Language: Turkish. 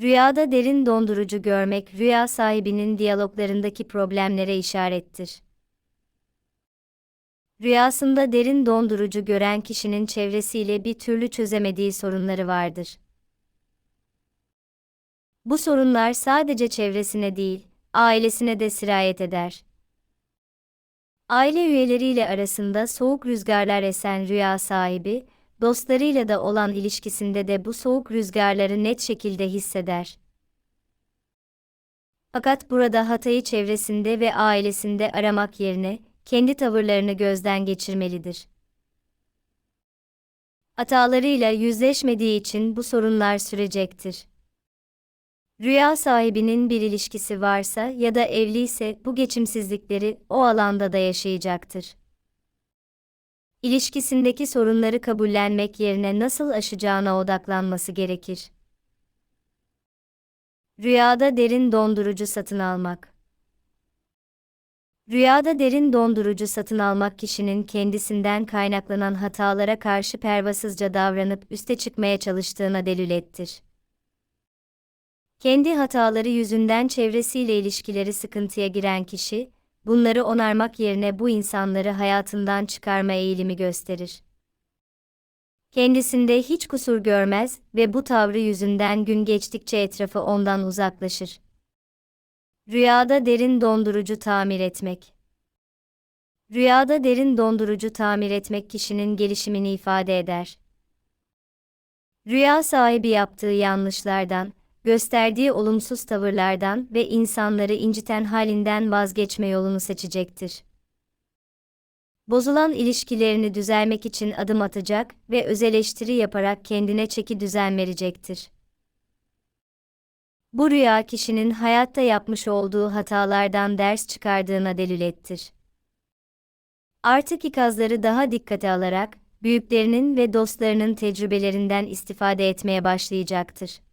Rüyada derin dondurucu görmek rüya sahibinin diyaloglarındaki problemlere işarettir. Rüyasında derin dondurucu gören kişinin çevresiyle bir türlü çözemediği sorunları vardır. Bu sorunlar sadece çevresine değil, ailesine de sirayet eder. Aile üyeleriyle arasında soğuk rüzgarlar esen rüya sahibi, dostlarıyla da olan ilişkisinde de bu soğuk rüzgarları net şekilde hisseder. Fakat burada hatayı çevresinde ve ailesinde aramak yerine kendi tavırlarını gözden geçirmelidir. Hatalarıyla yüzleşmediği için bu sorunlar sürecektir. Rüya sahibinin bir ilişkisi varsa ya da evliyse bu geçimsizlikleri o alanda da yaşayacaktır. İlişkisindeki sorunları kabullenmek yerine nasıl aşacağına odaklanması gerekir. Rüyada derin dondurucu satın almak. Rüyada derin dondurucu satın almak kişinin kendisinden kaynaklanan hatalara karşı pervasızca davranıp üste çıkmaya çalıştığına delilettir. Kendi hataları yüzünden çevresiyle ilişkileri sıkıntıya giren kişi, bunları onarmak yerine bu insanları hayatından çıkarma eğilimi gösterir. Kendisinde hiç kusur görmez ve bu tavrı yüzünden gün geçtikçe etrafı ondan uzaklaşır. Rüyada derin dondurucu tamir etmek. Rüyada derin dondurucu tamir etmek kişinin gelişimini ifade eder. Rüya sahibi yaptığı yanlışlardan, gösterdiği olumsuz tavırlardan ve insanları inciten halinden vazgeçme yolunu seçecektir. Bozulan ilişkilerini düzelmek için adım atacak ve öz eleştiri yaparak kendine çeki düzen verecektir. Bu rüya kişinin hayatta yapmış olduğu hatalardan ders çıkardığına delilettir. Artık ikazları daha dikkate alarak, büyüklerinin ve dostlarının tecrübelerinden istifade etmeye başlayacaktır.